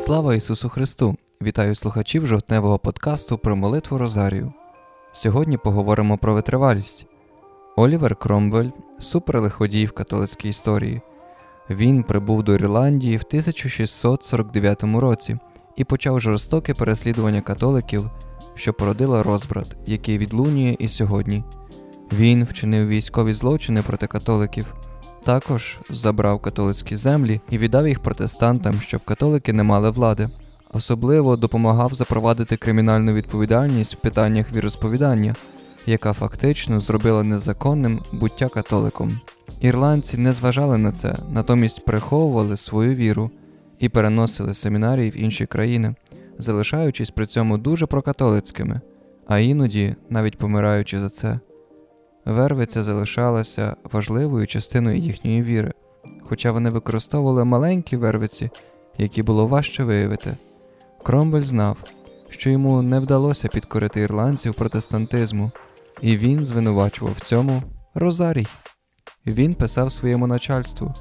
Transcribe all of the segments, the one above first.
Слава Ісусу Христу! Вітаю слухачів жовтневого подкасту про молитву Розарію. Сьогодні поговоримо про витривалість. Олівер Кромвель суперлиходій в католицькій історії. Він прибув до Ірландії в 1649 році і почав жорстоке переслідування католиків, що породило розбрат, який відлунює і сьогодні. Він вчинив військові злочини проти католиків. Також забрав католицькі землі і віддав їх протестантам, щоб католики не мали влади. Особливо допомагав запровадити кримінальну відповідальність в питаннях віросповідання, яка фактично зробила незаконним буття католиком. Ірландці не зважали на це, натомість приховували свою віру і переносили семінарії в інші країни, залишаючись при цьому дуже прокатолицькими, а іноді навіть помираючи за це. Вервиця залишалася важливою частиною їхньої віри, хоча вони використовували маленькі вервиці, які було важче виявити. Кромвель знав, що йому не вдалося підкорити ірландців протестантизму, і він звинувачував в цьому Розарій. Він писав своєму начальству: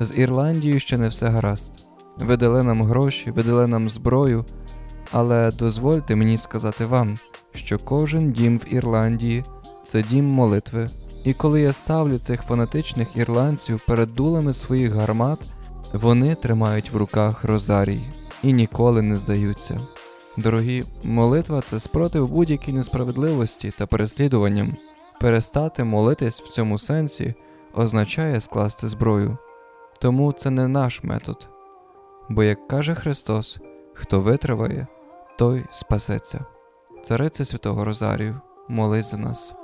з Ірландією ще не все гаразд. Ви дали нам гроші, ви дали нам зброю, але дозвольте мені сказати вам, що кожен дім в Ірландії це дім молитви. І коли я ставлю цих фанатичних ірландців перед дулами своїх гармат, вони тримають в руках розарій і ніколи не здаються. Дорогі, молитва це спротив будь-якій несправедливості та переслідуванням. Перестати молитись в цьому сенсі означає скласти зброю. Тому це не наш метод. Бо, як каже Христос, хто витриває, той спасеться. Цариця Святого Розарію, молись за нас.